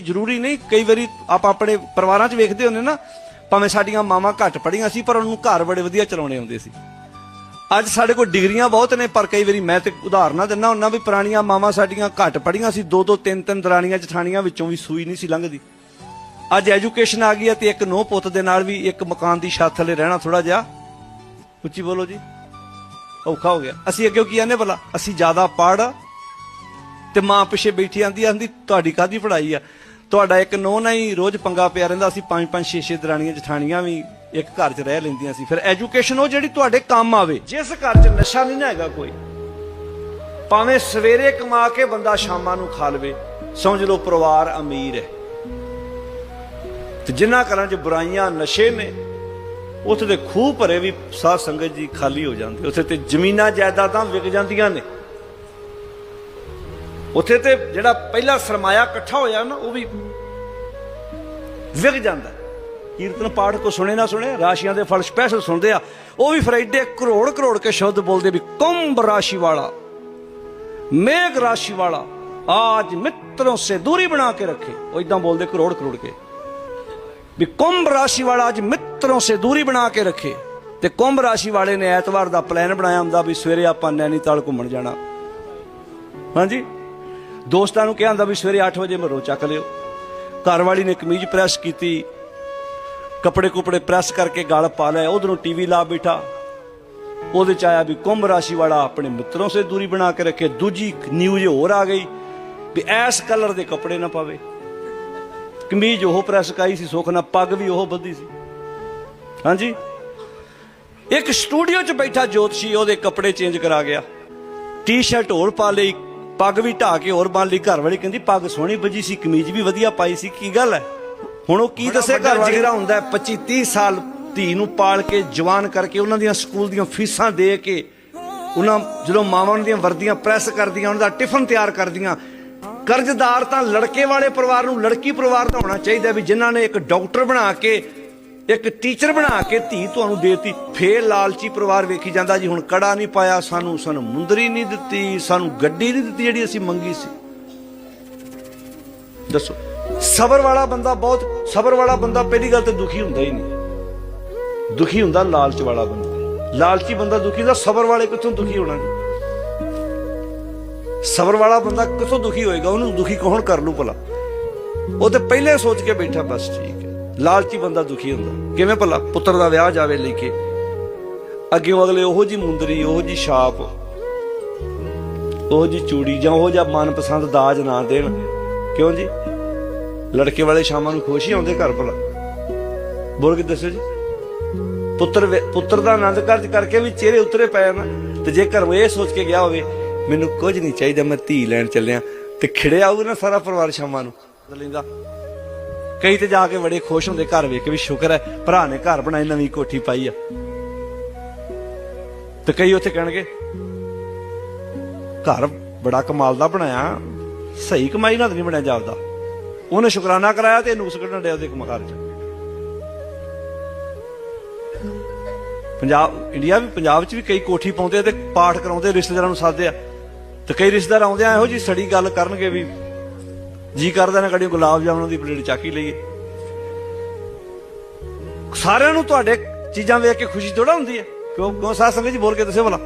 ਜ਼ਰੂਰੀ ਨਹੀਂ, ਕਈ ਵਾਰੀ ਆਪਾਂ ਆਪਣੇ ਪਰਿਵਾਰਾਂ 'ਚ ਵੇਖਦੇ ਹੁੰਦੇ ਨਾ, ਭਾਵੇਂ ਸਾਡੀਆਂ ਮਾਵਾਂ ਘੱਟ ਪੜੀਆਂ ਸੀ, ਪਰ ਉਹਨੂੰ ਘਰ ਬੜੇ ਵਧੀਆ ਚਲਾਉਣੇ ਆਉਂਦੇ ਸੀ। ਅੱਜ ਸਾਡੇ ਕੋਲ ਡਿਗਰੀਆਂ ਬਹੁਤ ਨੇ, ਪਰ ਕਈ ਵਾਰੀ ਮੈਂ ਤੇ ਉਦਾਹਰਨਾਂ ਦਿੰਦਾ ਉਹਨਾਂ ਵੀ ਪੁਰਾਣੀਆਂ ਮਾਵਾਂ ਸਾਡੀਆਂ ਘੱਟ ਪੜੀਆਂ ਸੀ ਦੋ ਦੋ ਤਿੰਨ ਤਿੰਨ ਦਰਾਣੀਆਂ, ਜਠਾਣੀਆਂ ਵਿੱਚੋਂ ਵੀ ਸੂਈ ਨਹੀਂ ਸੀ ਲੰਘਦੀ। ਅੱਜ ਐਜੂਕੇਸ਼ਨ ਆ ਗਈ ਹੈ ਤੇ ਇੱਕ ਨੋ ਪੁੱਤ ਦੇ ਨਾਲ ਵੀ ਇੱਕ ਮਕਾਨ ਦੀ ਛੱਤ ਥੱਲੇ ਰਹਿਣਾ ਥੋੜਾ ਜਿਹਾ। ਉੱਚੀ ਬੋਲੋ ਜੀ। ਔਖਾ ਹੋ ਗਿਆ। ਅਸੀਂ ਅੱਗੇ ਕੀ ਆਨੇ ਭਲਾ? ਅਸੀਂ ਜ਼ਿਆਦਾ ਪੜ ਤੇ ਮਾਂ ਪਿੱਛੇ ਬੈਠੀ ਆਂਦੀ ਆਂਦੀ, ਤੁਹਾਡੀ ਕਾਦੀ ਪੜਾਈ ਆ? ਤੁਹਾਡਾ ਇੱਕ ਨੋ ਨਾ ਹੀ ਰੋਜ਼ ਪੰਗਾ ਪਿਆ ਰਹਿੰਦਾ ਸੀ ਪੰਜ ਪੰਜ, ਛੇ ਛੇ ਦਰਾਣੀਆਂ, ਜਠਾਣੀਆਂ ਵੀ ਇੱਕ ਘਰ 'ਚ ਰਹਿ ਲੈਂਦੀਆਂ ਸੀ। ਫਿਰ ਐਜੂਕੇਸ਼ਨ ਉਹ ਜਿਹੜੀ ਤੁਹਾਡੇ ਕੰਮ ਆਵੇ। ਜਿਸ ਘਰ 'ਚ ਨਸ਼ਾ ਨਹੀਂ ਨਾ ਹੈਗਾ ਕੋਈ, ਭਾਵੇਂ ਸਵੇਰੇ ਕਮਾ ਕੇ ਬੰਦਾ ਸ਼ਾਮਾਂ ਨੂੰ ਖਾ ਲਵੇ, ਸਮਝ ਲਓ ਪਰਿਵਾਰ ਅਮੀਰ ਹੈ। ਤੇ ਜਿਨ੍ਹਾਂ ਘਰਾਂ 'ਚ ਬੁਰਾਈਆਂ, ਨਸ਼ੇ ਨੇ, ਉੱਥੇ ਦੇ ਖੂਹ ਭਰੇ ਵੀ ਸਾਧ ਸੰਗਤ ਜੀ ਖਾਲੀ ਹੋ ਜਾਂਦੇ, ਉੱਥੇ ਤੇ ਜ਼ਮੀਨਾਂ ਜਾਇਦਾਦਾਂ ਵਿਕ ਜਾਂਦੀਆਂ ਨੇ। ਉੱਥੇ ਤੇ ਜਿਹੜਾ ਪਹਿਲਾ ਸਰਮਾਇਆ ਇਕੱਠਾ ਹੋਇਆ ਨਾ, ਉਹ ਵੀ ਵਿਗ ਜਾਂਦਾ। ਕੀਰਤਨ ਪਾਠ ਕੋ ਸੁਣੇ ਨਾ ਸੁਣੇ, ਰਾਸ਼ੀਆਂ ਦੇ ਫਲ ਸਪੈਸ਼ਲ ਸੁਣਦੇ ਆ। ਉਹ ਵੀ ਫਰਾਈਡੇ ਕਰੋੜ ਕਰੋੜ ਕੇ ਸ਼ਬਦ ਬੋਲਦੇ ਵੀ ਕੁੰਭ ਰਾਸ਼ੀ ਵਾਲਾ, ਮੇਘ ਰਾਸ਼ੀ ਵਾਲਾ, ਆਜ ਮਿੱਤਰੋਂ ਸੇ ਦੂਰੀ ਬਣਾ ਕੇ ਰੱਖੇ। ਉਹ ਇਦਾਂ ਬੋਲਦੇ ਕਰੋੜ ਕਰੋੜ ਕੇ। ਵੀ ਕੁੰਭ ਰਾਸ਼ੀ ਵਾਲਾ ਅੱਜ ਮਿੱਤਰੋਂ ਸੇ ਦੂਰੀ ਬਣਾ ਕੇ ਰੱਖੇ। ਤੇ ਕੁੰਭ ਰਾਸ਼ੀ ਵਾਲੇ ਨੇ ਐਤਵਾਰ ਦਾ ਪਲਾਨ ਬਣਾਇਆ ਹੁੰਦਾ ਵੀ ਸਵੇਰੇ ਆਪਾਂ ਨੈਨੀਤਾਲ ਘੁੰਮਣ ਜਾਣਾ। ਹਾਂਜੀ? ਦੋਸਤਾਂ ਨੂੰ ਕਿਹਾ ਹੁੰਦਾ ਵੀ ਸਵੇਰੇ 8 ਵਜੇ ਮਰੋ, ਚੱਕ ਲਿਓ। ਘਰ ਵਾਲੀ ਨੇ ਕਮੀਜ਼ ਪ੍ਰੈਸ ਕੀਤੀ। ਕੱਪੜੇ ਕੁਪੜੇ ਪ੍ਰੈਸ ਕਰਕੇ ਗਲ ਪਾ ਲਿਆ। ਉਧਰੋਂ ਟੀਵੀ ਲਾ ਬੈਠਾ। ਉਹਦੇ ਚ ਆਇਆ ਵੀ ਕੁੰਭ ਰਾਸ਼ੀ ਵਾਲਾ ਆਪਣੇ ਮਿੱਤਰੋਂ ਸੇ ਦੂਰੀ ਬਣਾ ਕੇ ਰੱਖੇ। ਦੂਜੀ ਨਿਊਜ਼ ਹੋਰ ਆ ਗਈ ਵੀ ਐਸ ਕਲਰ ਦੇ ਕੱਪੜੇ ਨਾ ਪਾਵੇ। ਕਮੀਜ਼ ਉਹ ਪ੍ਰੈਸ ਕਾਈ ਸੀ, ਸੁੱਖ ਨਾਲ ਪੱਗ ਵੀ ਉਹ ਬੱਧੀ ਸੀ। ਹਾਂਜੀ? ਇੱਕ ਸਟੂਡੀਓ 'ਚ ਬੈਠਾ ਜੋਤਸ਼ੀ, ਉਹਦੇ ਕੱਪੜੇ ਚੇਂਜ ਕਰਾ ਗਿਆ। ਟੀ-ਸ਼ਰਟ ਹੋਰ ਪਾ ਲਈ ਪੱਗ ਵੀ ਢਾ ਕੇ ਹੋਰ ਬੰਨ ਲਈ ਘਰ ਵਾਲੀ ਕਹਿੰਦੀ ਪੱਗ ਸੋਹਣੀ ਬੱਜੀ ਸੀ ਕਮੀਜ਼ ਵੀ ਵਧੀਆ ਪਾਈ ਸੀ ਕੀ ਗੱਲ ਹੈ? ਹੁਣ ਉਹ ਕੀ ਦੱਸੇ ਘਰ ਵਾਲੀ ਜਿਹੜਾ ਹੁੰਦਾ ਹੈ 25 30 ਸਾਲ ਧੀ ਨੂੰ ਪਾਲ ਕੇ ਜਵਾਨ ਕਰਕੇ ਉਹਨਾਂ ਦੀਆਂ ਸਕੂਲ ਦੀਆਂ ਫੀਸਾਂ ਦੇ ਕੇ ਉਹਨਾਂ ਜਦੋਂ ਮਾਵਾਂ ਦੀਆਂ ਵਰਦੀਆਂ ਪ੍ਰੈਸ ਕਰਦੀਆਂ ਉਹਨਾਂ ਦਾ ਟਿਫਨ ਤਿਆਰ ਕਰਦੀਆਂ ਕਰਜ਼ਦਾਰ ਤਾਂ ਲੜਕੇ ਵਾਲੇ ਪਰਿਵਾਰ ਨੂੰ ਲੜਕੀ ਪਰਿਵਾਰ ਦਾ ਹੋਣਾ ਚਾਹੀਦਾ ਵੀ ਜਿਨ੍ਹਾਂ ਨੇ ਇੱਕ ਡਾਕਟਰ ਬਣਾ ਕੇ ਇੱਕ ਟੀਚਰ ਬਣਾ ਕੇ ਧੀ ਤੁਹਾਨੂੰ ਦੇਤੀ, ਫੇਰ ਲਾਲਚੀ ਪਰਿਵਾਰ ਵੇਖੀ ਜਾਂਦਾ ਜੀ, ਹੁਣ ਕੜਾ ਨਹੀਂ ਪਾਇਆ, ਸਾਨੂੰ ਸਾਨੂੰ ਮੁੰਦਰੀ ਨਹੀਂ ਦਿੱਤੀ, ਸਾਨੂੰ ਗੱਡੀ ਨਹੀਂ ਦਿੱਤੀ ਜਿਹੜੀ ਅਸੀਂ ਮੰਗੀ ਸੀ। ਦੱਸੋ, ਸਬਰ ਵਾਲਾ ਬੰਦਾ ਬਹੁਤ, ਸਬਰ ਵਾਲਾ ਬੰਦਾ ਪਹਿਲੀ ਗੱਲ ਤੇ ਦੁਖੀ ਹੁੰਦਾ ਹੀ ਨਹੀਂ। ਦੁਖੀ ਹੁੰਦਾ ਲਾਲਚ ਵਾਲਾ ਬੰਦਾ। ਲਾਲਚੀ ਬੰਦਾ ਦੁਖੀ ਹੁੰਦਾ, ਸਬਰ ਵਾਲੇ ਕਿੱਥੋਂ ਦੁਖੀ ਹੋਣਾ ਜੀ ਸਬਰ ਵਾਲਾ ਬੰਦਾ ਕਿੱਥੋਂ ਦੁਖੀ ਹੋਏਗਾ? ਉਹਨੂੰ ਦੁਖੀ ਕੌਣ ਕਰ ਲੂ ਭਲਾ? ਉਹ ਤੇ ਪਹਿਲੇ ਸੋਚ ਕੇ ਬੈਠਾ ਬਸ ਠੀਕ ਲਾਲਚੀ ਬੰਦਾ ਦੁਖੀ ਹੁੰਦਾ। ਕਿਵੇਂ ਭਲਾ? ਪੁੱਤਰ ਦਾ ਵਿਆਹ ਜਾਵੇ ਲੈ ਕੇ। ਅੱਗੇ ਅਗਲੇ ਉਹੋ ਜੀ ਮੁੰਦਰੀ, ਉਹੋ ਜੀ ਛਾਪ, ਉਹੋ ਜੀ ਚੂੜੀ ਜਾਂ ਉਹੋ ਜਿਹਾ ਮਨਪਸੰਦ ਦਾਜ ਨਾ ਦੇਣ। ਕਿਉਂ ਜੀ? ਲੜਕੇ ਵਾਲੇ ਸ਼ਾਮਾਂ ਨੂੰ ਖੁਸ਼ ਹੀ ਆਉਂਦੇ ਘਰ ਭਲਾ। ਬੋਲ ਕੇ ਦੱਸੋ ਜੀ। ਪੁੱਤਰ ਪੁੱਤਰ ਦਾ ਆਨੰਦ ਕਾਰਜ ਕਰਕੇ ਵੀ ਚਿਹਰੇ ਉਤਰੇ ਪਏ ਨਾ ਤੇ ਜੇ ਘਰੋਂ ਇਹ ਸੋਚ ਕੇ ਗਿਆ ਹੋਵੇ, ਮੈਨੂੰ ਕੁਝ ਨਹੀਂ ਚਾਹੀਦਾ, ਮੈਂ ਧੀ ਲੈਣ ਚੱਲਿਆ। ਤੇ ਖਿੜਿਆ ਆਊਗਾ ਨਾ ਸਾਰਾ ਪਰਿਵਾਰ ਸ਼ਾਮਾਂ ਨੂੰ। ਲੈਂਦਾ ਕਈ ਤੇ ਜਾ ਕੇ ਬੜੇ ਖੁਸ਼ ਹੁੰਦੇ, ਘਰ ਵੇਖ ਕੇ ਵੀ ਸ਼ੁਕਰ ਹੈ, ਭਰਾ ਨੇ ਘਰ ਬਣਾਈ, ਨਵੀਂ ਕੋਠੀ ਪਾਈ ਆ। ਤੇ ਕਈ ਉੱਥੇ ਕਹਿਣਗੇ, ਘਰ ਬੜਾ ਕਮਾਲ ਦਾ ਬਣਾਇਆ, ਸਹੀ ਕਮਾਈ ਨਾਲ ਨਹੀਂ ਬਣਿਆ ਜਾਪਦਾ। ਉਹਨੇ ਸ਼ੁਕਰਾਨਾ ਕਰਾਇਆ ਤੇ ਨੂਸ ਕੱਢਣ ਡਿਆ ਉਹਦੇ ਕਮਕਾਰ ਚ। ਪੰਜਾਬ, ਇੰਡੀਆ ਵੀ, ਪੰਜਾਬ ਚ ਵੀ ਕਈ ਕੋਠੀ ਪਾਉਂਦੇ ਆ ਤੇ ਪਾਠ ਕਰਾਉਂਦੇ, ਰਿਸ਼ਤੇਦਾਰਾਂ ਨੂੰ ਸਾਦੇ ਆ। ਤੇ ਕਈ ਰਿਸ਼ਤੇਦਾਰ ਆਉਂਦੇ ਆ, ਇਹੋ ਜੀ ਸੜੀ ਗੱਲ ਕਰਨਗੇ ਵੀ ਜੀ ਕਰਦਾ ਨਾ ਕੜੀ ਗੁਲਾਬ ਜਾਮਨਾਂ ਦੀ ਪਲੇਟ ਚਾਕੀ ਲਈਏ। ਸਾਰਿਆਂ ਨੂੰ ਤੁਹਾਡੇ ਚੀਜ਼ਾਂ ਵੇਖ ਕੇ ਖੁਸ਼ੀ ਥੋੜਾ ਹੁੰਦੀ ਹੈ। ਕਿਉਂ? ਕਿਉਂ? ਸਾਧ ਸੰਗਤ ਜੀ ਬੋਲ ਕੇ ਦੱਸਿਓ ਭਲਾ।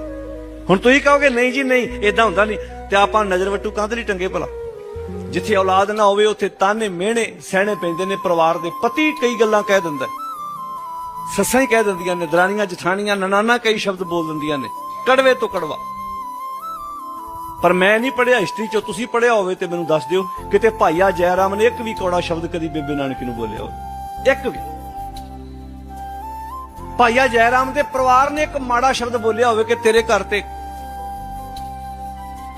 ਹੁਣ ਤੁਸੀਂ ਕਹੋਗੇ, ਨਹੀਂ ਜੀ, ਨਹੀਂ ਇਦਾਂ ਹੁੰਦਾ ਨਹੀਂ। ਤੇ ਆਪਾਂ ਨਜ਼ਰ ਵੱਟੂ ਕੰਧ ਲਈ ਟੰਗੇ ਭਲਾ? ਜਿੱਥੇ ਔਲਾਦ ਨਾ ਹੋਵੇ, ਉੱਥੇ ਤਾਨੇ ਮਿਹਣੇ ਸਹਿਣੇ ਪੈਂਦੇ ਨੇ, ਪਰਿਵਾਰ ਦੇ ਪਤੀ ਕਈ ਗੱਲਾਂ ਕਹਿ ਦਿੰਦਾ ਸੱਸਾਂ ਹੀ ਕਹਿ ਦਿੰਦੀਆਂ ਨੇ, ਦਰਾਨੀਆਂ ਜਠਾਣੀਆਂ ਨਨਾਨਾ ਕਈ ਸ਼ਬਦ ਬੋਲ ਦਿੰਦੀਆਂ ਨੇ। ਕੜਵੇ ਤੋਂ ਕੜਵਾ। ਪਰ ਮੈਂ ਨਹੀਂ ਪੜਿਆ ਹਿਸਟਰੀ ਚੋਂ, ਤੁਸੀਂ ਪੜਿਆ ਹੋਵੇ ਤੇ ਮੈਨੂੰ ਦੱਸ ਦਿਓ, ਕਿਤੇ ਭਾਈਆ ਜੈਰਾਮ ਨੇ ਇੱਕ ਵੀ ਕੌੜਾ ਸ਼ਬਦ ਕਦੀ ਬੇਬੇ ਨਾਨਕੀ ਨੂੰ ਬੋਲਿਆ ਹੋਵੇ। ਇੱਕ ਵੀ। ਭਾਈਆ ਜੈਰਾਮ ਦੇ ਪਰਿਵਾਰ ਨੇ ਇੱਕ ਮਾੜਾ ਸ਼ਬਦ ਬੋਲਿਆ ਹੋਵੇ ਕਿ ਤੇਰੇ ਘਰ ਤੇ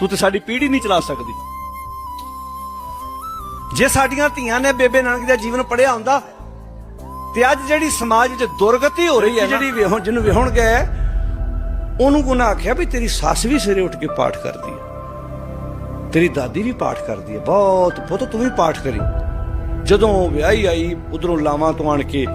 ਤੂੰ ਤੇ ਸਾਡੀ ਪੀੜ੍ਹੀ ਨਹੀਂ ਚਲਾ ਸਕਦੀ। ਜੇ ਸਾਡੀਆਂ ਧੀਆਂ ਨੇ ਬੇਬੇ ਨਾਨਕ ਦਾ ਜੀਵਨ ਪੜਿਆ ਹੁੰਦਾ, ਤੇ ਅੱਜ ਜਿਹੜੀ ਸਮਾਜ ਵਿੱਚ ਦੁਰਗਤੀ ਹੋ ਰਹੀ ਹੈ ਜਿਹੜੀ ਵਿਹਣ ਜਿਹਨੂੰ ਵਿਹਣ ਗਏ ਉਹਨੂੰ ਗੁਨਾਹ ਆਖਿਆ ਵੀ ਤੇਰੀ ਸੱਸ ਵੀ ਸਵੇਰੇ ਉੱਠ ਕੇ ਪਾਠ ਕਰਦੀ ਹੈ। ਤੇਰੀ ਦਾਦੀ ਵੀ ਪਾਠ ਕਰਦੀ ਹੈ। ਬਹੁਤ, ਪੁੱਤ, ਤੂੰ ਵੀ ਪਾਠ ਕਰੀ। ਜਦੋਂ ਉਹ ਵਿਆਹੀ ਆਈ, ਉਧਰੋਂ ਲਾਵਾਂ ਤੋਂ ਆਣ ਕੇ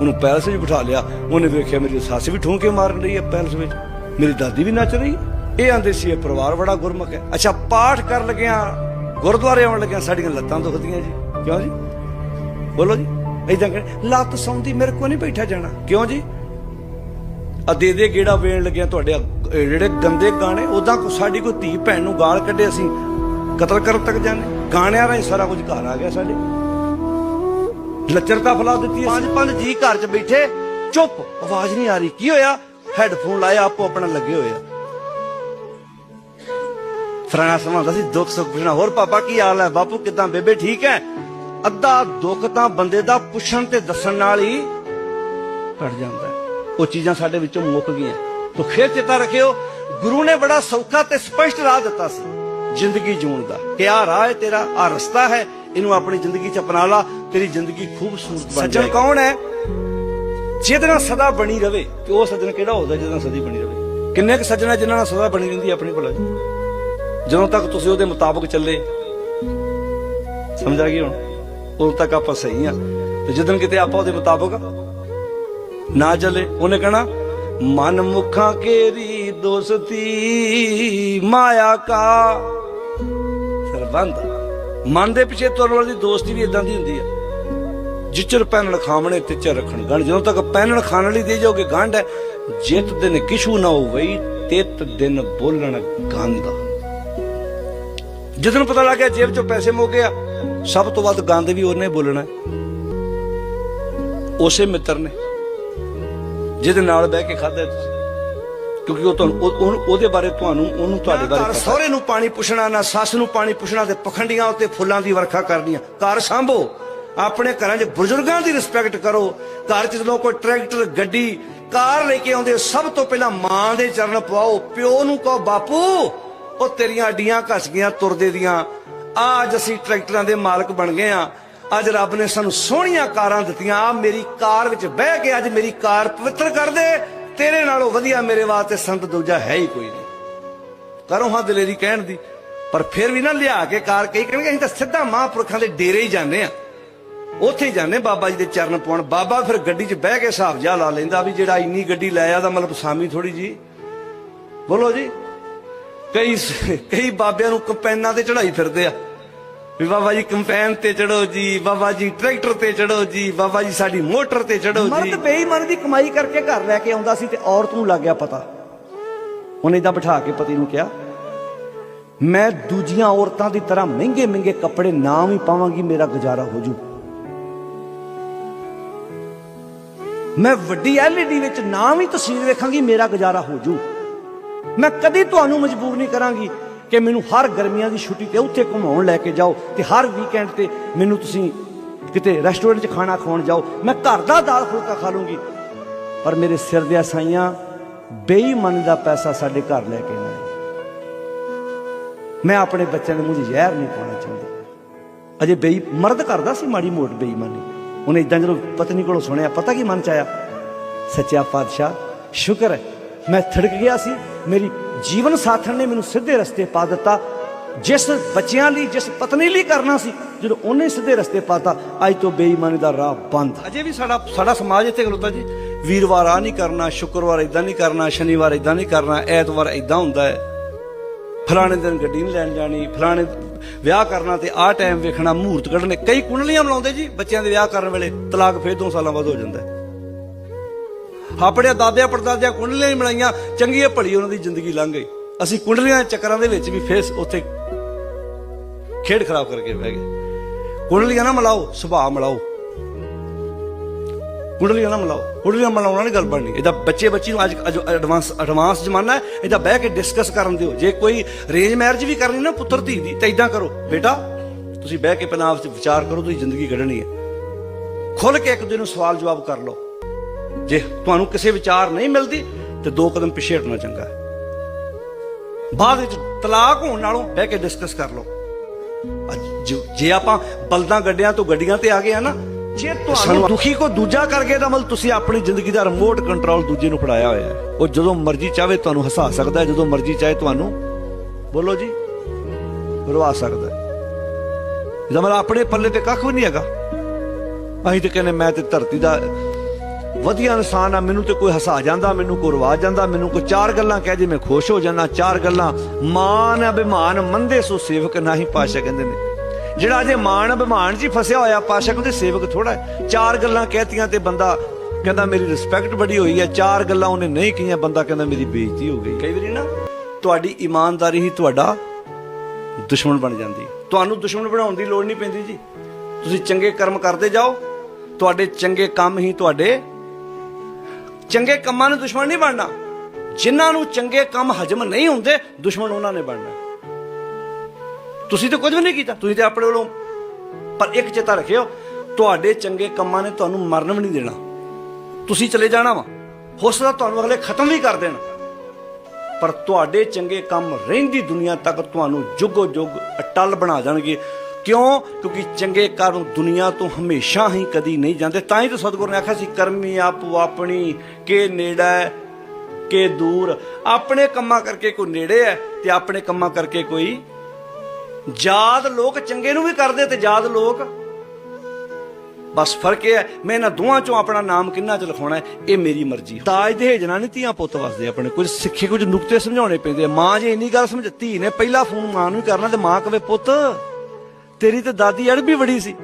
ਉਹਨੂੰ ਪੈਲਸ ਵਿੱਚ ਬਿਠਾ ਲਿਆ, ਉਹਨੇ ਵੇਖਿਆ ਮੇਰੀ ਸੱਸ ਵੀ ਠੂੰਕੇ ਮਾਰਨ ਰਹੀ ਹੈ ਪੈਲਸ ਵਿੱਚ। ਮੇਰੀ ਦਾਦੀ ਵੀ ਨੱਚ ਰਹੀ ਇਹ ਆਂਦੇ ਸੀ, ਇਹ ਪਰਿਵਾਰ ਬੜਾ ਗੁਰਮੁਖ ਹੈ। ਅੱਛਾ, ਪਾਠ ਕਰਨ ਲੱਗਿਆ, ਗੁਰਦੁਆਰੇ ਆਉਣ ਲੱਗਿਆ ਸਾਡੀਆਂ ਲੱਤਾਂ ਦੁਖਦੀਆਂ ਜੀ। ਕਿਉਂ ਜੀ? ਬੋਲੋ ਜੀ ਇਦਾਂ ਕਿ ਲੱਤ ਸੌਂਦੀ, ਮੇਰੇ ਕੋ ਨਹੀਂ ਬੈਠਾ ਜਾਣਾ। ਕਿਉਂ ਜੀ? ਆ ਦੇ ਦੇ ਗੇੜਾ ਵੇਣ ਲੱਗਿਆ ਤੁਹਾਡੇ ਜਿਹੜੇ ਗੰਦੇ ਗਾਣੇ ਉਦਾਂ ਸਾਡੀ ਕੋਈ ਧੀ ਭੈਣ ਨੂੰ ਗਾਲ ਕੱਢੇ ਅਸੀਂ। ਕਤਲ ਕਰਨ ਤੱਕ ਜਾਂਦੇ। ਗਾਣਿਆਂ ਰਾਹੀਂ ਸਾਰਾ ਕੁਝ ਘਰ ਆ ਗਿਆ ਸਾਡੇ। ਲੱਚਰਤਾ ਫਲਾ ਦਿੱਤੀ ਪੰਜ ਪੰਜ ਜੀ ਘਰ 'ਚ ਬੈਠੇ। ਚੁੱਪ। ਆਵਾਜ਼ ਨਹੀਂ ਆ ਰਹੀ। ਕੀ ਹੋਇਆ? ਹੈੱਡਫੋਨ ਲਾਇਆ, ਆਪੋ ਆਪਣਾ ਲੱਗੇ ਹੋਏ ਆ। ਫਰਾਣਾ ਸਮਾਉਂਦਾ ਸੀ, ਦੁੱਖ ਸੁੱਖ ਪੁੱਛਣਾ। ਹੋਰ ਪਾਪਾ, ਕੀ ਹਾਲ ਹੈ? ਬਾਪੂ ਕਿਦਾਂ? ਬੇਬੇ ਠੀਕ ਹੈ? ਅੱਧਾ ਦੁੱਖ ਤਾਂ ਬੰਦੇ ਦਾ ਪੁੱਛਣ ਤੇ ਦੱਸਣ ਨਾਲ ਹੀ ਘਟ ਜਾਂਦਾ ਉਹ ਚੀਜ਼ਾਂ ਸਾਡੇ ਵਿੱਚੋਂ ਮੁੱਕ ਗਈਆਂ। ਤੋ ਖੇਰ ਚੇਤਾ ਰੱਖਿਓ ਗੁਰੂ ਨੇ ਬੜਾ ਸੌਖਾ ਤੇ ਸਪਸ਼ਟ ਰਾਹ ਦਿੱਤਾ ਸੀ ਜ਼ਿੰਦਗੀ ਜੂਣ ਦਾ ਕਿ ਆਹ ਰਾਹ ਹੈ ਤੇਰਾ ਆ ਰਸਤਾ ਹੈ ਇਹਨੂੰ ਆਪਣੀ ਜ਼ਿੰਦਗੀ ਚ ਅਪਣਾ ਲਾ ਤੇਰੀ ਜ਼ਿੰਦਗੀ ਖੂਬਸੂਰਤ ਬਣ ਜਾਏਗੀ। ਸੱਜਣ ਕੌਣ ਹੈ? ਜਿਹਦੇ ਨਾਲ ਸਦਾ ਬਣੀ ਰਵੇ ਤੇ ਉਹ ਸੱਜਣ ਕਿਹੜਾ ਹੁੰਦਾ ਜਿਹਦੇ ਨਾਲ ਸਦੀ ਬਣੀ ਰਵੇ? ਕਿੰਨੇ ਕੁ ਸੱਜਣਾ ਜਿਨ੍ਹਾਂ ਨਾਲ ਸਦਾ ਬਣੀ ਰਹਿੰਦੀ ਆਪਣੀ ਭਲਾ ਜਦੋਂ ਤੱਕ ਤੁਸੀਂ ਉਹਦੇ ਮੁਤਾਬਕ ਚੱਲੇ ਸਮਝ ਆ ਗਈ ਹੁਣ? ਉਦੋਂ ਤੱਕ ਆਪਾਂ ਸਹੀ ਆ। ਤੇ ਜਦੋਂ ਕਿਤੇ ਆਪਾਂ ਉਹਦੇ ਮੁਤਾਬਕ ਨਾ ਚੱਲੇ ਉਹਨੇ ਕਹਿਣਾ, ਮਨ ਮੁਖਾਂ ਕੇਰੀ ਦੋਸਤੀ, ਮਾਇਆ ਕਾ। ਸਰਬੰਧ। ਮਨ ਦੇ ਪਿੱਛੇ ਤੁਰਨ ਵਾਲੀ ਦੋਸਤੀ ਵੀ ਇਦਾਂ ਦੀ ਹੁੰਦੀ ਆ। ਜਿਚਰ ਪੈਨਣ ਖਾਵਣੇ ਤੇ ਰੱਖਣ ਗੰਢ। ਜਦੋਂ ਤੱਕ ਪੈਨਣ ਖਾਣ ਲਈ ਦੇ ਜਾਓਗੇ ਗੰਢ ਹੈ ਜਿਤ ਦਿਨ ਕਿਛੂ ਨਾ ਹੋਵਈ, ਤਿਤ ਦਿਨ ਬੋਲਣ ਗੰਦ ਜਦੋਂ ਪਤਾ ਲੱਗਿਆ ਜੇਬ ਚੋਂ ਪੈਸੇ ਮੁੱਕ ਗਿਆ ਸਭ ਤੋਂ ਵੱਧ ਗੰਦ ਵੀ ਉਹਨੇ ਬੋਲਣਾ। ਉਸੇ ਮਿੱਤਰ ਨੇ। ਜਿਹਦੇ ਨਾਲ ਬਹਿ ਕੇ ਖਾਦਾ ਤੁਸੀਂ? ਕਿਉਂਕਿ ਉਹ ਤੁਹਾਨੂੰ ਉਹਦੇ ਬਾਰੇ ਤੁਹਾਨੂੰ ਉਹਨੂੰ ਤੁਹਾਡੇ ਬਾਰੇ ਪਤਾ। ਸਹੁਰੇ ਨੂੰ ਪਾਣੀ ਪੁੱਛਣਾ ਨਾ ਸੱਸ ਨੂੰ ਪਾਣੀ ਪੁੱਛਣਾ ਤੇ ਪਖੰਡੀਆਂ ਉੱਤੇ ਫੁੱਲਾਂ ਦੀ ਵਰਖਾ ਕਰਨੀਆਂ। ਘਰ ਸੰਭੋ। ਆਪਣੇ ਘਰਾਂ 'ਚ ਬਜ਼ੁਰਗਾਂ ਦੀ ਰਿਸਪੈਕਟ ਕਰੋ। ਘਰ 'ਚ ਜਦੋਂ ਕੋਈ ਟਰੈਕਟਰ ਗੱਡੀ ਕਾਰ ਲੈ ਕੇ ਆਉਂਦੇ ਸਭ ਤੋਂ ਪਹਿਲਾਂ ਮਾਂ ਦੇ ਚਰਨ ਪਵਾਓ। ਪਿਓ ਨੂੰ ਕਹੋ ਬਾਪੂ ਉਹ ਤੇਰੀਆਂ ਅੱਡੀਆਂ ਘਸ ਗਈਆਂ ਤੁਰਦੇ ਦੀਆਂ। ਅੱਜ ਅਸੀਂ ਟਰੈਕਟਰਾਂ ਦੇ ਮਾਲਕ ਬਣ ਗਏ ਆ। ਅੱਜ ਰੱਬ ਨੇ ਸਾਨੂੰ ਸੋਹਣੀਆਂ ਕਾਰਾਂ ਦਿੱਤੀਆਂ। ਆ ਮੇਰੀ ਕਾਰ ਵਿੱਚ ਬਹਿ ਕੇ ਅੱਜ ਮੇਰੀ ਕਾਰ ਪਵਿੱਤਰ ਕਰ ਦੇ। ਤੇਰੇ ਨਾਲੋਂ ਵਧੀਆ ਮੇਰੇ ਵਾਸਤੇ ਸੰਤ ਦੂਜਾ ਹੈ ਹੀ ਕੋਈ ਨਹੀਂ। ਕਰੋ ਹਾਂ ਦਲੇਰੀ ਕਹਿਣ ਦੀ, ਪਰ ਫਿਰ ਵੀ ਨਾ ਲਿਆ ਕੇ ਕਾਰ ਕਈ ਕਹਿਣਗੇ ਅਸੀਂ ਤਾਂ ਸਿੱਧਾ ਮਹਾਂਪੁਰਖਾਂ ਦੇ ਡੇਰੇ ਹੀ ਜਾਂਦੇ ਆ ਉੱਥੇ ਹੀ ਜਾਂਦੇ ਬਾਬਾ ਜੀ ਦੇ ਚਰਨ ਪਾਉਣ। ਬਾਬਾ ਫਿਰ ਗੱਡੀ 'ਚ ਬਹਿ ਕੇ ਹਿਸਾਬ ਜਿਹਾ ਲਾ ਲੈਂਦਾ ਵੀ ਜਿਹੜਾ ਇੰਨੀ ਗੱਡੀ ਲੈ ਆ ਦਾ ਮਤਲਬ ਸਾਮੀ ਥੋੜੀ ਜੀ ਬੋਲੋ ਜੀ, ਕਈ ਕਈ ਬਾਬਿਆਂ ਨੂੰ ਕੰਪੈਨਾਂ ਤੇ ਚੜਾਈ ਫਿਰਦੇ ਆ। ਵੀ ਬਾਬਾ ਜੀ ਕੰਪੈਨ ਤੇ ਚੜੋ ਜੀ, ਬਾਬਾ ਜੀ ਟਰੈਕਟਰ ਤੇ ਚੜੋ ਜੀ, ਬਾਬਾ ਜੀ ਸਾਡੀ ਮੋਟਰ ਤੇ ਚੜੋ ਜੀ। ਮਰਦ ਬੇਈਮਾਨੀ ਦੀ ਕਮਾਈ ਕਰਕੇ ਘਰ ਲੈ ਕੇ ਆਉਂਦਾ ਸੀ ਤੇ ਔਰਤ ਨੂੰ ਲੱਗ ਗਿਆ ਪਤਾ। ਉਹਨੇ ਇਦਾਂ ਬਿਠਾ ਕੇ ਪਤੀ ਨੂੰ ਕਿਹਾ, ਮੈਂ ਦੂਜੀਆਂ ਔਰਤਾਂ ਦੀ ਤਰ੍ਹਾਂ ਮਹਿੰਗੇ ਮਹਿੰਗੇ ਕੱਪੜੇ ਨਾ ਵੀ ਪਾਵਾਂਗੀ, ਮੇਰਾ ਗੁਜ਼ਾਰਾ ਹੋ ਜੂ। ਮੈਂ ਵੱਡੀ ਐਲਈਡੀ ਵਿੱਚ ਨਾ ਵੀ ਤਸਵੀਰ ਵੇਖਾਂਗੀ, ਮੇਰਾ ਗੁਜ਼ਾਰਾ ਹੋ ਜੂ। ਮੈਂ ਕਦੀ ਤੁਹਾਨੂੰ ਮਜਬੂਰ ਨਹੀਂ ਕਰਾਂਗੀ। ਕਿ ਮੈਨੂੰ ਹਰ ਗਰਮੀਆਂ ਦੀ ਛੁੱਟੀ ਤੇ ਉੱਥੇ ਘੁਮਾਉਣ ਲੈ ਕੇ ਜਾਓ ਤੇ ਹਰ ਵੀਕਐਂਡ ਤੇ ਮੈਨੂੰ ਤੁਸੀਂ ਕਿਤੇ ਰੈਸਟੋਰੈਂਟ 'ਚ ਖਾਣਾ ਖਾਣ ਜਾਓ। ਮੈਂ ਘਰ ਦਾ ਦਾਲ ਫੁਲਕਾ ਖਾ ਲੂੰਗੀ। ਪਰ ਮੇਰੇ ਸਿਰ ਦੇ ਸਾਈਆਂ ਬੇਈਮਾਨੀ ਦਾ ਪੈਸਾ ਸਾਡੇ ਘਰ ਲੈ ਕੇ ਨਾ ਮੈਂ ਆਪਣੇ ਬੱਚਿਆਂ ਦੇ ਮੂੰਹ 'ਚ ਜ਼ਹਿਰ ਨਹੀਂ ਪਾਉਣਾ ਚਾਹੁੰਦਾ। ਅਜੇ ਬੇਈ, ਮਰਦ ਕਰਦਾ ਸੀ ਮਾੜੀ ਮੋਟ ਬੇਈਮਾਨੀ। ਉਹਨੇ ਇਦਾਂ ਜਦੋਂ ਪਤਨੀ ਕੋਲੋਂ ਸੁਣਿਆ, ਪਤਾ ਕੀ ਮਨ ਚ ਆਇਆ? ਸੱਚਾ ਪਾਤਸ਼ਾਹ, ਸ਼ੁਕਰ ਹੈ, ਮੈਂ ਥੜਕ ਗਿਆ ਸੀ, ਮੇਰੀ ਜੀਵਨ ਸਾਥਣ ਨੇ ਮੈਨੂੰ ਸਿੱਧੇ ਰਸਤੇ ਪਾ ਦਿੱਤਾ। ਜਿਸ ਬੱਚਿਆਂ ਲਈ, ਜਿਸ ਪਤਨੀ ਲਈ ਕਰਨਾ ਸੀ, ਜਦੋਂ ਉਹਨੇ ਸਿੱਧੇ ਰਸਤੇ ਪਾਤਾ, ਅੱਜ ਤੋਂ ਬੇਈਮਾਨੀ ਦਾ ਰਾਹ ਬੰਦ। ਅਜੇ ਵੀ ਸਾਡਾ ਸਾਡਾ ਸਮਾਜ ਇੱਥੇ ਖਲੋਤਾ ਜੀ। ਵੀਰਵਾਰ ਆ ਨਹੀਂ ਕਰਨਾ, ਸ਼ੁੱਕਰਵਾਰ ਇਦਾਂ ਨਹੀਂ ਕਰਨਾ, ਸ਼ਨੀਵਾਰ ਇਦਾਂ ਨਹੀਂ ਕਰਨਾ, ਐਤਵਾਰ ਇਦਾਂ ਹੁੰਦਾ ਹੈ। ਫਲਾਣੇ ਦਿਨ ਗੱਡੀ ਨਹੀਂ ਲੈਣ ਜਾਣੀ, ਫਲਾਣੇ ਵਿਆਹ ਕਰਨਾ ਤੇ ਆਹ ਟਾਈਮ ਵੇਖਣਾ ਮਹੂਰਤ ਕੱਢਣੇ, ਕਈ ਕੁੰਡਲੀਆਂ ਮਿਲਾਉਂਦੇ ਜੀ ਬੱਚਿਆਂ ਦੇ ਵਿਆਹ ਕਰਨ ਵੇਲੇ, ਤਲਾਕ ਫੇਰ 2 ਸਾਲਾਂ ਬਾਅਦ ਹੋ ਜਾਂਦਾ ਹੈ। ਆਪਣੇ ਦਾਦਿਆਂ ਪੜਦਾਦਿਆਂ ਕੁੰਡਲੀਆਂ ਹੀ ਮਿਲਾਈਆਂ ਚੰਗੀ ਭਲੀ ਉਹਨਾਂ ਦੀ ਜ਼ਿੰਦਗੀ ਲੰਘ ਗਈ। ਅਸੀਂ ਕੁੰਡਲੀਆਂ ਦੇ ਚੱਕਰਾਂ ਦੇ ਵਿੱਚ ਵੀ ਫੇਸ ਉੱਥੇ ਖੇਡ ਖਰਾਬ ਕਰਕੇ ਬਹਿ ਗਏ। ਕੁੰਡਲੀਆਂ ਨਾ ਮਿਲਾਓ, ਸੁਭਾਅ ਮਿਲਾਓ। ਕੁੰਡਲੀਆਂ ਨਾ ਮਿਲਾਓ। ਕੁੰਡਲੀਆਂ ਮਿਲਾਉਣਾ ਨਹੀਂ ਗੱਲ ਬਣਨੀ। ਇਹਦਾ ਬੱਚੇ ਬੱਚੀ ਨੂੰ ਅੱਜ ਅੱਜ ਐਡਵਾਂਸ ਐਡਵਾਂਸ ਜ਼ਮਾਨਾ ਹੈ, ਇਹਦਾ ਬਹਿ ਕੇ ਡਿਸਕਸ ਕਰਨ ਦਿਓ। ਜੇ ਕੋਈ ਰੇਂਜ ਮੈਰਿਜ ਵੀ ਕਰਨੀ ਨਾ ਪੁੱਤਰ ਧੀ ਦੀ, ਤਾਂ ਇਦਾਂ ਕਰੋ। ਬੇਟਾ, ਤੁਸੀਂ ਬਹਿ ਕੇ ਪਹਿਲਾਂ ਆਪਸ ਵਿੱਚ ਵਿਚਾਰ ਕਰੋ, ਤੁਸੀਂ ਜ਼ਿੰਦਗੀ ਕੱਢਣੀ ਹੈ। ਖੁੱਲ ਕੇ ਇੱਕ ਦੂਜੇ ਨੂੰ ਸਵਾਲ ਜਵਾਬ ਕਰ ਲਓ। ਜੇ ਤੁਹਾਨੂੰ ਕਿਸੇ ਵਿਚਾਰ ਨਹੀਂ ਮਿਲਦੀ ਤੇ ਦੋ ਕਦਮ ਪਿੱਛੇ ਹਟਣਾ ਚੰਗਾ ਬਾਅਦ ਵਿੱਚ ਤਲਾਕ ਹੋਣ ਨਾਲੋਂ ਬਹਿ ਕੇ ਡਿਸਕਸ ਕਰ ਲਓ। ਜੋ- ਆਪਾਂ ਬਲਦਾਂ ਗੱਡਿਆਂ ਤੋਂ ਗੱਡੀਆਂ ਤੇ ਆ ਗਏ ਆ ਨਾ ਜੇ ਤੁਹਾਨੂੰ ਦੁਖੀ ਕੋ ਦੂਜਾ ਕਰਕੇ ਤਾਂ ਮਤਲਬ ਤੁਸੀਂ ਆਪਣੀ ਜ਼ਿੰਦਗੀ ਦਾ ਰਿਮੋਟ ਕੰਟਰੋਲ ਦੂਜੇ ਨੂੰ ਫੜਾਇਆ ਹੋਇਆ ਹੈ। ਉਹ ਜਦੋਂ ਮਰਜ਼ੀ ਚਾਹੇ ਤੁਹਾਨੂੰ ਹਸਾ ਸਕਦਾ ਹੈ ਜਦੋਂ ਮਰਜ਼ੀ ਚਾਹੇ ਤੁਹਾਨੂੰ ਬੋਲੋ ਜੀ ਰਵਾ ਸਕਦਾ ਹੈ। ਮਤਲਬ ਆਪਣੇ ਪੱਲੇ ਤੇ ਕੱਖ ਵੀ ਨਹੀਂ ਹੈਗਾ। ਅਸੀਂ ਤੇ ਕਹਿੰਦੇ ਮੈਂ ਤੇ ਧਰਤੀ ਦਾ ਵਧੀਆ ਇਨਸਾਨ ਆ, ਮੈਨੂੰ ਤੇ ਕੋਈ ਹਸਾ ਜਾਂਦਾ, ਮੈਨੂੰ ਕੋਈ ਰਵਾ ਜਾਂਦਾ, ਮੈਨੂੰ ਕੋਈ ਚਾਰ ਗੱਲਾਂ ਕਹਿ ਜੇ ਮੈਂ ਖੁਸ਼ ਹੋ ਜਾਂਦਾ, ਚਾਰ ਗੱਲਾਂ। ਮਾਨ ਅਭਿਮਾਨ ਮੰਦੇ ਸੋ ਸੇਵਕ ਨਾਹੀ ਪਾਸ਼ਾ ਕਹਿੰਦੇ ਨੇ। ਜਿਹੜਾ ਅਜੇ ਮਾਣ ਅਭਿਮਾਨ 'ਚ ਫਸਿਆ ਹੋਇਆ, ਪਾਸ਼ਾ ਉਹਦੇ ਸੇਵਕ ਥੋੜਾ ਚਾਰ ਗੱਲਾਂ ਕਹਿਤੀਆਂ ਤੇ ਬੰਦਾ ਕਹਿੰਦਾ ਮੇਰੀ ਰਿਸਪੈਕਟ ਬੜੀ ਹੋਈ ਹੈ, ਚਾਰ ਗੱਲਾਂ ਉਹਨੇ ਨਹੀਂ ਕਹੀਆਂ, ਬੰਦਾ ਕਹਿੰਦਾ ਮੇਰੀ ਬੇਇੱਜ਼ਤੀ ਹੋ ਗਈ। ਕਈ ਵਾਰੀ ਨਾ, ਤੁਹਾਡੀ ਇਮਾਨਦਾਰੀ ਹੀ ਤੁਹਾਡਾ ਦੁਸ਼ਮਣ ਬਣ ਜਾਂਦੀ ਤੁਹਾਨੂੰ ਦੁਸ਼ਮਣ ਬਣਾਉਣ ਦੀ ਲੋੜ ਨਹੀਂ ਪੈਂਦੀ ਜੀ। ਤੁਸੀਂ ਚੰਗੇ ਕਰਮ ਕਰਦੇ ਜਾਓ, ਤੁਹਾਡੇ ਚੰਗੇ ਕੰਮ ਹੀ ਤੁਹਾਡੇ ਚੰਗੇ ਕੰਮਾਂ ਨੂੰ ਦੁਸ਼ਮਣ ਨਹੀਂ ਬਣਨਾ। ਜਿਨ੍ਹਾਂ ਨੂੰ ਚੰਗੇ ਕੰਮ ਹਜਮ ਨਹੀਂ ਹੁੰਦੇ, ਦੁਸ਼ਮਣ ਉਹਨਾਂ ਨੇ ਬਣਨਾ। ਤੁਸੀਂ ਤਾਂ ਕੁਝ ਵੀ ਨਹੀਂ ਕੀਤਾ, ਤੁਸੀਂ ਤੇ ਆਪਣੇ ਵੱਲੋਂ ਪਰ ਇੱਕ ਚੇਤਾ ਰੱਖਿਓ, ਤੁਹਾਡੇ ਚੰਗੇ ਕੰਮਾਂ ਨੇ ਤੁਹਾਨੂੰ ਮਰਨ ਵੀ ਨਹੀਂ ਦੇਣਾ। ਤੁਸੀਂ ਚਲੇ ਜਾਣਾ ਵਾ। ਹੋ ਸਕਦਾ ਤੁਹਾਨੂੰ ਅਗਲੇ ਖਤਮ ਵੀ ਕਰ ਦੇਣ। ਪਰ ਤੁਹਾਡੇ ਚੰਗੇ ਕੰਮ ਰਹਿੰਦੀ ਦੁਨੀਆ ਤੱਕ ਤੁਹਾਨੂੰ ਜੁਗੋ ਜੁਗ ਅਟਲ ਬਣਾ ਜਾਣਗੇ। ਕਿਉਂ? ਕਿਉਂਕਿ ਚੰਗੇ ਕਰਮ ਦੁਨੀਆ ਤੋਂ ਹਮੇਸ਼ਾ ਹੀ ਕਦੀ ਨਹੀਂ ਜਾਂਦੇ। ਤਾਂ ਹੀ ਤਾਂ ਸਤਿਗੁਰ ਨੇ ਆਖਿਆ ਸੀ, ਕਰਮੀ ਆਪੋ ਆਪਣੀ, ਕੇ ਨੇੜਾ ਕੇ ਦੂਰ। ਆਪਣੇ ਕੰਮਾਂ ਕਰਕੇ ਕੋਈ ਨੇੜੇ ਹੈ ਤੇ ਆਪਣੇ ਕੰਮਾਂ ਕਰਕੇ ਕੋਈ ਯਾਦ ਲੋਕ ਚੰਗੇ ਨੂੰ ਵੀ ਕਰਦੇ ਤੇ ਯਾਦ ਲੋਕ। ਬਸ ਫ਼ਰਕ ਇਹ ਹੈ, ਮੈਂ ਇਹਨਾਂ ਦੋਵਾਂ ਚੋਂ ਆਪਣਾ ਨਾਮ ਕਿੰਨਾ ਚ ਲਿਖਾਉਣਾ ਹੈ? ਇਹ ਮੇਰੀ ਮਰਜ਼ੀ ਤਾਜ ਦੇ ਹੇਜਣਾ ਨਹੀਂ ਧੀਆਂ ਪੁੱਤ ਵਸਦੇ ਆਪਣੇ ਕੁਝ ਸਿੱਖੇ, ਕੁਝ ਨੁਕਤੇ ਸਮਝਾਉਣੇ ਪੈਂਦੇ ਆ। ਮਾਂ ਜੇ ਇੰਨੀ ਗੱਲ ਸਮਝ, ਧੀ ਨੇ ਪਹਿਲਾ ਫੋਨ ਮਾਂ ਨੂੰ ਹੀ ਕਰਨਾ ਤੇ ਮਾਂ ਕਵੇ, ਪੁੱਤ ਤੇਰੀ ਤੇ ਦਾਦੀ ਅੜ ਵੀ ਬੜੀ ਸੀ।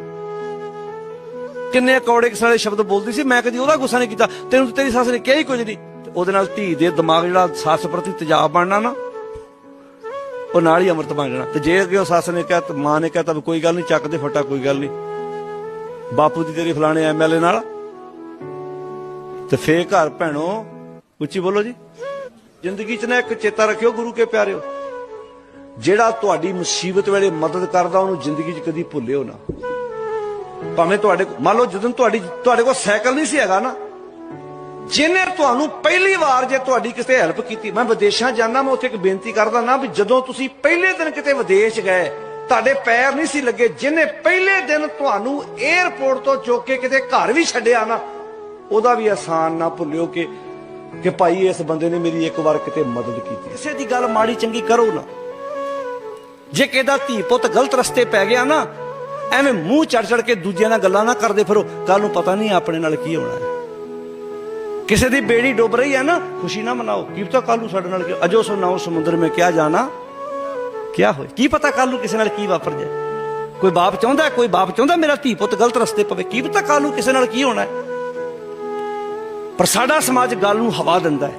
ਕਿੰਨੇ ਕੌੜੇ ਕਿਸਾਲੇ ਸ਼ਬਦ ਬੋਲਦੀ ਸੀ, ਮੈਂ ਕਦੀ ਉਹਦਾ ਗੁੱਸਾ ਨਹੀਂ ਕੀਤਾ, ਤੈਨੂੰ ਤੇਰੀ ਸੱਸ ਨੇ ਕਿਹਾ ਹੀ ਕੁਝ ਨਹੀਂ। ਉਹਦੇ ਨਾਲ ਧੀ ਦੇ ਦਿਮਾਗ ਜਿਹੜਾ ਸੱਸ ਪ੍ਰਤੀ ਤੇਜ਼ਾਬ ਬਣਨਾ ਨਾ, ਉਹ ਨਾਲ ਹੀ ਅੰਮ੍ਰਿਤ ਬਣ ਜਾਣਾ। ਤੇ ਜੇ ਅੱਗੇ ਉਹ ਸੱਸ ਨੇ ਕਿਹਾ, ਤੇ ਮਾਂ ਨੇ ਕਿਹਾ, ਤਾਂ ਕੋਈ ਗੱਲ ਨਹੀਂ ਚੱਕਦੇ ਫਟਾ, ਕੋਈ ਗੱਲ ਨਹੀਂ। ਬਾਪੂ ਦੀ ਤੇਰੀ ਫਲਾਣੇ ਐਮਐਲਏ ਨਾਲ। ਤੇ ਫੇਰ ਘਰ ਭੈਣੋ, ਉੱਚੀ ਬੋਲੋ ਜੀ। ਜ਼ਿੰਦਗੀ 'ਚ ਨਾ ਇੱਕ ਚੇਤਾ ਰੱਖਿਓ, ਗੁਰੂ ਕੇ ਪਿਆਰਿਓ। ਜਿਹੜਾ ਤੁਹਾਡੀ ਮੁਸੀਬਤ ਵੇਲੇ ਮਦਦ ਕਰਦਾ, ਉਹਨੂੰ ਜ਼ਿੰਦਗੀ 'ਚ ਕਦੀ ਭੁੱਲਿਓ ਨਾ। ਭਾਵੇਂ ਤੁਹਾਡੇ ਮੰਨ ਲਓ ਜਦੋਂ ਤੁਹਾਡੀ ਤੁਹਾਡੇ ਕੋਲ ਸਾਈਕਲ ਨਹੀਂ ਸੀ ਹੈਗਾ ਨਾ, ਜਿਹਨੇ ਤੁਹਾਨੂੰ ਪਹਿਲੀ ਵਾਰ ਜੇ ਤੁਹਾਡੀ ਕਿਸੇ ਹੈਲਪ ਕੀਤੀ, ਮੈਂ ਵਿਦੇਸ਼ਾਂ ਜਾਂਦਾ, ਮੈਂ ਉੱਥੇ ਇੱਕ ਬੇਨਤੀ ਕਰਦਾ ਨਾ ਵੀ ਜਦੋਂ ਤੁਸੀਂ ਪਹਿਲੇ ਦਿਨ ਕਿਤੇ ਵਿਦੇਸ਼ ਗਏ, ਤੁਹਾਡੇ ਪੈਰ ਨਹੀਂ ਸੀ ਲੱਗੇ, ਜਿਹਨੇ ਪਹਿਲੇ ਦਿਨ ਤੁਹਾਨੂੰ 에ਅਰਪੋਰਟ ਤੋਂ ਚੁੱਕ ਕੇ ਕਿਤੇ ਘਰ ਵੀ ਛੱਡਿਆ ਨਾ, ਉਹਦਾ ਵੀ ਆਸਾਨ ਨਾ ਭੁੱਲਿਓ ਕਿ ਕਿ ਭਾਈ, ਇਸ ਬੰਦੇ ਨੇ ਮੇਰੀ ਇੱਕ ਵਾਰ ਕਿਤੇ ਮਦਦ ਕੀਤੀ। ਕਿਸੇ ਦੀ ਗੱਲ ਮਾੜੀ ਚੰਗੀ ਕਰੋ ਨਾ। ਜੇ ਕਿਹਦਾ ਧੀ ਪੁੱਤ ਗਲਤ ਰਸਤੇ ਪੈ ਗਿਆ ਨਾ, ਐਵੇਂ ਮੂੰਹ ਚੜ ਚੜ ਕੇ ਦੂਜਿਆਂ ਨਾਲ ਗੱਲਾਂ ਨਾ ਕਰਦੇ ਫਿਰੋ। ਕੱਲ ਨੂੰ ਪਤਾ ਨਹੀਂ ਆਪਣੇ ਨਾਲ ਕੀ ਹੋਣਾ ਹੈ। ਕਿਸੇ ਦੀ ਬੇੜੀ ਡੁੱਬ ਰਹੀ ਹੈ ਨਾ, ਖੁਸ਼ੀ ਨਾ ਮਨਾਓ। ਕੀ ਪਤਾ ਕੱਲ ਨੂੰ ਸਾਡੇ ਨਾਲ ਕੀ ਅਜੋ ਸੋ ਨਾਉ ਸਮੁੰਦਰ ਮੇ ਕਿਆ ਜਾਣਾ। ਕਿਆ ਹੋਏ ਕੀ ਪਤਾ ਕੱਲ ਨੂੰ ਕਿਸੇ ਨਾਲ ਕੀ ਵਾਪਰ ਜਾਏ? ਕੋਈ ਬਾਪ ਚਾਹੁੰਦਾ ਕੋਈ ਬਾਪ ਚਾਹੁੰਦਾ ਮੇਰਾ ਧੀ ਪੁੱਤ ਗਲਤ ਰਸਤੇ ਪਵੇ। ਕੀ ਪਤਾ ਕੱਲ ਨੂੰ ਕਿਸੇ ਨਾਲ ਕੀ ਹੋਣਾ ਹੈ? ਪਰ ਸਾਡਾ ਸਮਾਜ ਗੱਲ ਨੂੰ ਹਵਾ ਦਿੰਦਾ ਹੈ।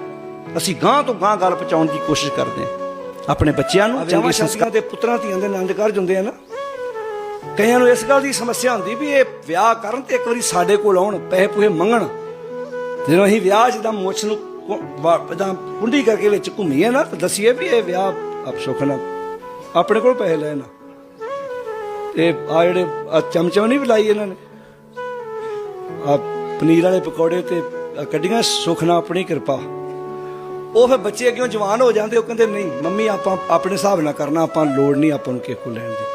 ਅਸੀਂ ਗਾਂ ਤੋਂ ਗਾਂ ਗੱਲ ਪਹੁੰਚਾਉਣ ਦੀ ਕੋਸ਼ਿਸ਼ ਕਰਦੇ ਹਾਂ। ਆਪਣੇ ਬੱਚਿਆਂ ਨੂੰ ਚੰਗੇ ਸੰਸਕਾਰ ਦੇ ਪੁੱਤਰਾਂ ਧੀਆਂ ਦੇ ਆਨੰਦ ਕਾਰਜ ਹੁੰਦੇ ਆ ਨਾ। ਕਈਆਂ ਨੂੰ ਇਸ ਗੱਲ ਦੀ ਸਮੱਸਿਆ ਹੁੰਦੀ ਵੀ ਇਹ ਵਿਆਹ ਕਰਨ ਤੇ ਇੱਕ ਵਾਰੀ ਸਾਡੇ ਕੋਲ ਆਉਣ ਪੈਸੇ ਪੂਹੇ ਮੰਗਣ। ਜਦੋਂ ਅਸੀਂ ਵਿਆਹ ਜਿੱਦਾਂ ਮੁੱਛ ਨੂੰ ਜਿੱਦਾਂ ਪੁੰਡੀ ਕਰਕੇ ਵਿੱਚ ਘੁੰਮੀਏ ਨਾ ਤਾਂ ਦਸੀਏ ਵੀ ਇਹ ਵਿਆਹ ਆਪ ਸੁੱਖ ਨਾਲ ਆਪਣੇ ਕੋਲ ਪੈਸੇ ਲੈਣਾ ਤੇ ਆ ਜਿਹੜੇ ਚਮਚਮ ਨਹੀਂ ਬੁਲਾਈ ਇਹਨਾਂ ਨੇ। ਆ ਪਨੀਰ ਵਾਲੇ ਪਕੌੜੇ ਤੇ ਕੱਢੀਆਂ ਸੁੱਖ ਨਾਲ ਆਪਣੀ ਕਿਰਪਾ। ਉਹ ਫਿਰ ਬੱਚੇ ਅੱਗੇ ਜਵਾਨ ਹੋ ਜਾਂਦੇ, ਉਹ ਕਹਿੰਦੇ, ਨਹੀਂ, ਮੰਮੀ, ਆਪਾਂ ਆਪਣੇ ਹਿਸਾਬ ਨਾਲ ਕਰਨਾ, ਆਪਾਂ ਲੋੜ ਨਹੀਂ ਆਪਾਂ ਨੂੰ ਕਿਸੇ ਲੈਣ ਦੀ।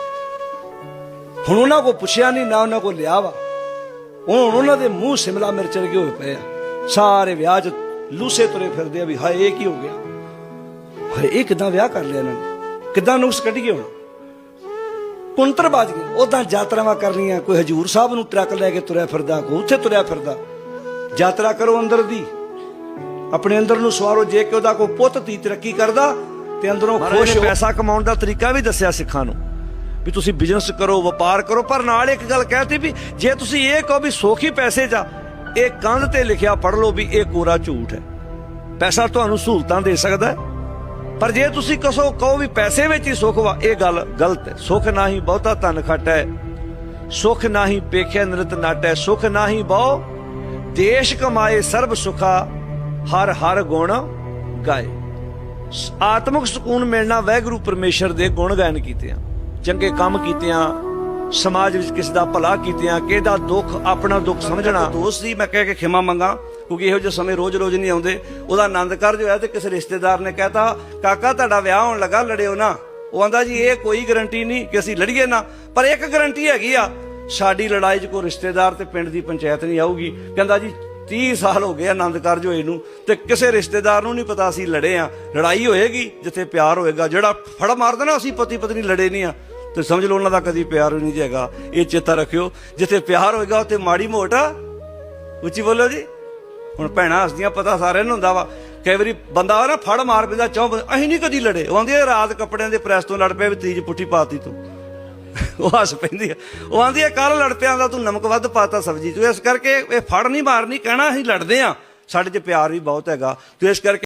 ਹੁਣ ਉਹਨਾਂ ਕੋ ਪੁੱਛਿਆ ਨਹੀਂ, ਨਾ ਉਹਨਾਂ ਕੋ ਲਿਆ ਵਾ। ਹੁਣ ਉਹਨਾਂ ਦੇ ਮੂੰਹ ਸਿਮਲਾ ਮਿਰਚ ਵਰਗੇ ਹੋਏ ਪਏ ਆ। ਸਾਰੇ ਵਿਆਹ 'ਚ ਲੂਸੇ ਤੁਰੇ ਫਿਰਦੇ ਆ ਵੀ, ਹਾਏ, ਇਹ ਕੀ ਹੋ ਗਿਆ? ਹਾਏ, ਇਹ ਕਿਦਾਂ ਵਿਆਹ ਕਰ ਲਿਆ ਇਹਨਾਂ ਨੇ? ਕਿਦਾਂ ਨੁਕਸ ਕੱਢੀਏ ਹੁਣ? ਕੁੰਤਰ ਬਾਜ ਗਏ। ਉਦਾਂ ਯਾਤਰਾਵਾਂ ਕਰਨੀਆਂ, ਕੋਈ ਹਜੂਰ ਸਾਹਿਬ ਨੂੰ ਟਰੱਕ ਲੈ ਕੇ ਤੁਰਿਆ ਫਿਰਦਾ, ਕੋਈ ਉੱਥੇ ਤੁਰਿਆ ਫਿਰਦਾ। ਯਾਤਰਾ ਕਰੋ ਅੰਦਰ ਦੀ। ਆਪਣੇ ਅੰਦਰ ਨੂੰ ਸਵਾਰੋ ਜੇ ਕਿ ਉਹਦਾ ਕੋਈ ਪੁੱਤ ਦੀ ਤਰੱਕੀ ਕਰਦਾ ਤੇ ਅੰਦਰੋਂ ਖੁਸ਼ ਪੈਸਾ ਕਮਾਉਣ ਦਾ ਤਰੀਕਾ ਵੀ ਦੱਸਿਆ ਸਿੱਖਾਂ ਨੂੰ ਵੀ ਤੁਸੀਂ ਬਿਜ਼ਨਸ ਕਰੋ ਵਪਾਰ ਕਰੋ ਪਰ ਨਾਲ ਇੱਕ ਗੱਲ ਕਹਿਤੀ ਵੀ ਜੇ ਤੁਸੀਂ ਇਹ ਕਹੋ ਵੀ ਸੋਖੀ ਪੈਸੇ ਜਾ ਇਹ ਕੰਧ ਤੇ ਲਿਖਿਆ ਪੜ ਲਓ ਵੀ ਇਹ ਕੋਰਾ ਝੂਠ ਹੈ। ਪੈਸਾ ਤੁਹਾਨੂੰ ਸਹੂਲਤਾਂ ਦੇ ਸਕਦਾ ਹੈ ਪਰ ਜੇ ਤੁਸੀਂ ਕਸੋ ਕਹੋ ਵੀ ਪੈਸੇ ਵਿੱਚ ਹੀ ਸੁੱਖ ਵਾ ਇਹ ਗੱਲ ਗਲਤ ਹੈ। ਸੁੱਖ ਨਾਹੀ ਬਹੁਤਾ ਧਨ ਖਟੈ ਸੁਖ ਨਾਹੀ ਪੇਖੇ ਨਿਰਤ ਨਾਟੈ ਸੁਖ ਨਾਹੀ ਬਹੁ ਦੇਸ਼ ਕਮਾਏ ਸਰਬ ਸੁਖਾ ਹਰ ਹਰ ਗੁਣ ਗਾਏ। ਸ- ਆਤਮਿਕ ਸਕੂਨ ਮਿਲਣਾ ਵੈਗੁਰੂ ਪਰਮੇਸ਼ਰ ਦੇ ਗੁਣ ਗਾਇਨ ਕੀਤੇ ਆ। ਚੰਗੇ ਕੰਮ ਕੀਤੇ ਆ, ਸਮਾਜ ਵਿੱਚ ਕਿਸ ਦਾ ਭਲਾ ਕੀਤੇ ਆ, ਕਿਹਦਾ ਦੁੱਖ, ਆਪਣਾ ਦੁੱਖ ਸਮਝਣਾ। ਦੋਸਤ ਸੀ, ਮੈਂ ਕਹਿ ਕੇ ਖਿਮਾ ਮੰਗਾ, ਕਿਉਂਕਿ ਇਹੋ ਜਿਹੇ ਸਮੇਂ ਰੋਜ਼-ਰੋਜ਼ ਨਹੀਂ ਆਉਂਦੇ। ਉਹਦਾ ਆਨੰਦ ਕਾਰਜ ਹੋਇਆ ਤੇ ਕਿਸੇ ਰਿਸ਼ਤੇਦਾਰ ਨੇ ਕਹਿਤਾ, ਕਾਕਾ, ਤੁਹਾਡਾ ਵਿਆਹ ਹੋਣ ਲੱਗਾ, ਲੜਿਓ ਨਾ। ਉਹ ਆਂਦਾ, ਜੀ, ਇਹ ਕੋਈ ਗਰੰਟੀ ਨਹੀਂ ਕਿ ਅਸੀਂ ਲੜੀਏ ਨਾ, ਪਰ ਇੱਕ ਗਰੰਟੀ ਹੈਗੀ ਆ, ਸਾਡੀ ਲੜਾਈ 'ਚ ਕੋਈ ਰਿਸ਼ਤੇਦਾਰ ਤੇ ਪਿੰਡ ਦੀ ਪੰਚਾਇਤ ਨਹੀਂ ਆਊਗੀ। ਕਹਿੰਦਾ, ਜੀ 30 ਸਾਲ ਹੋ ਗਏ ਆਨੰਦ ਕਾਰਜ ਹੋਏ ਨੂੰ ਤੇ ਕਿਸੇ ਰਿਸ਼ਤੇਦਾਰ ਨੂੰ ਨਹੀਂ ਪਤਾ ਅਸੀਂ ਲੜੇ ਆ। ਲੜਾਈ ਹੋਏਗੀ, ਜਿੱਥੇ ਪਿਆਰ ਹੋਏਗਾ, ਜਿਹੜਾ ਫੜ ਮਾਰਦਾ ਨਾ ਅਸੀਂ ਪਤੀ ਪਤਨੀ ਲੜੇ ਨਹੀਂ ਆ। ਤੇ ਸਮਝ ਲਓ ਉਹਨਾਂ ਦਾ ਕਦੀ ਪਿਆਰ ਹੀ ਨਹੀਂ ਹੈਗਾ। ਇਹ ਚੇਤਾ ਰੱਖਿਓ, ਜਿੱਥੇ ਪਿਆਰ ਹੋਏਗਾ, ਉੱਥੇ ਮਾੜੀ ਮੋਟ, ਉੱਚੀ ਬੋਲੋ ਜੀ। ਹੁਣ ਭੈਣਾਂ ਹੱਸਦੀਆਂ, ਪਤਾ ਸਾਰਿਆਂ ਨੂੰ ਹੁੰਦਾ ਵਾ। ਕਈ ਵਾਰੀ ਬੰਦਾ ਨਾ ਫੜ ਮਾਰ ਪੈਂਦਾ ਚੌਂ ਅਸੀਂ ਨਹੀਂ ਕਦੀ ਲੜੇ। ਉਹ ਆਂਦੇ ਰਾਤ ਕੱਪੜਿਆਂ ਦੇ ਪ੍ਰੈਸ ਤੋਂ ਲੜ ਪਿਆ ਵੀ ਤੀਜ ਪੁੱਠੀ ਪਾਤੀ ਤੂੰ। ਉਹ ਹੱਸ ਪੈਂਦੀ ਆ। ਉਹ ਆਂਦੀ ਆ ਕੱਲ ਲੜ ਪਿਆ ਦਾ ਤੂੰ ਨਮਕ ਵੱਧ ਪਾਤਾ ਸਬਜ਼ੀ 'ਚ ਇਸ ਕਰਕੇ ਇਹ ਫੜ ਨਹੀਂ ਮਾਰਨੀ, ਕਹਿਣਾ ਅਸੀਂ ਲੜਦੇ ਆ। ਸਾਡੇ 'ਚ ਪਿਆਰ ਵੀ ਬਹੁਤ ਹੈਗਾ। ਤੇ ਇਸ ਕਰਕੇ